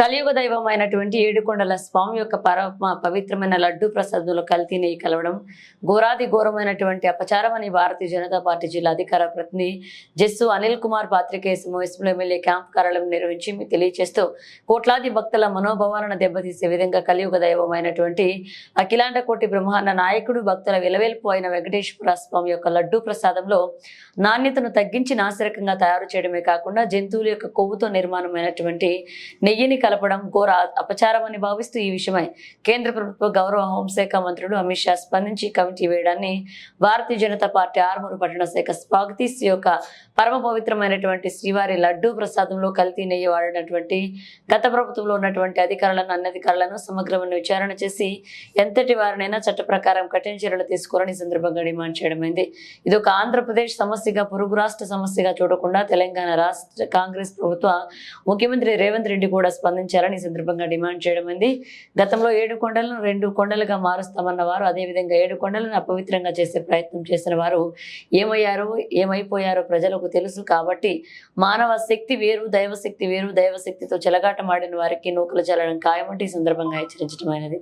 కలియుగ దైవమైనటువంటి ఏడుకొండల స్వామి యొక్క పరమ పవిత్రమైన లడ్డు ప్రసాదంలో కల్తీ నెయ్యి కలవడం ఘోరాది ఘోరమైనటువంటి అపచారం అని భారతీయ జనతా పార్టీ జిల్లా అధికార ప్రతినిధి జస్సు అనిల్ కుమార్ పాత్రికేయ సమావేశంలో ఎమ్మెల్యే క్యాంప్ కార్యాలయం నిర్వహించి తెలియజేస్తూ కోట్లాది భక్తుల మనోభావాలను దెబ్బతీసే విధంగా కలియుగ దైవమైనటువంటి అఖిలాండ కోటి బ్రహ్మాండ నాయకుడు భక్తుల విలవెల్పు అయిన వెంకటేశ్వర స్వామి యొక్క లడ్డు ప్రసాదంలో నాణ్యతను తగ్గించి నాసిరకంగా తయారు చేయడమే కాకుండా జంతువుల యొక్క కొవ్వుతో నిర్మాణమైనటువంటి నెయ్యిని కలపడం ఘోర అపచారం అని భావిస్తూ ఈ విషయమై కేంద్ర ప్రభుత్వ గౌరవ హోంశాఖ మంత్రులు అమిత్ షా స్పందించి కమిటీ వేయడాన్ని భారతీయ జనతా పార్టీ ఆర్మూరు పట్టణ శాఖ స్వాగతీస్ యొక్క పరమ పవిత్రమైనటువంటి శ్రీవారి లడ్డూ ప్రసాదంలో కల్తీ నెయ్యి వాడినటువంటి గత ప్రభుత్వంలో ఉన్నటువంటి అధికారులను అన్నధికారులను సమగ్రమైన విచారణ చేసి ఎంతటి వారినైనా చట్ట ప్రకారం కఠిన చర్యలు తీసుకోవాలని సందర్భంగా డిమాండ్ చేయడమైంది. ఇది ఒక ఆంధ్రప్రదేశ్ సమస్యగా పొరుగు రాష్ట్ర సమస్యగా చూడకుండా తెలంగాణ రాష్ట్ర కాంగ్రెస్ ప్రభుత్వ ముఖ్యమంత్రి రేవంత్ రెడ్డి కూడా స్పందించారు ఈ సందర్భంగా డిమాండ్ చేయడమైంది గతంలో ఏడు కొండలను రెండు కొండలుగా మారుస్తామన్న వారు అదేవిధంగా ఏడు కొండలను అపవిత్రంగా చేసే ప్రయత్నం చేసిన వారు ఏమయ్యారో ఏమైపోయారో ప్రజలకు తెలుసు కాబట్టి మానవ శక్తి వేరు దైవశక్తి వేరు దైవశక్తితో చెలగాటమాడిన వారికి నూకలు చల్లడం ఖాయమంటే ఈ సందర్భంగా హెచ్చరించడమైనది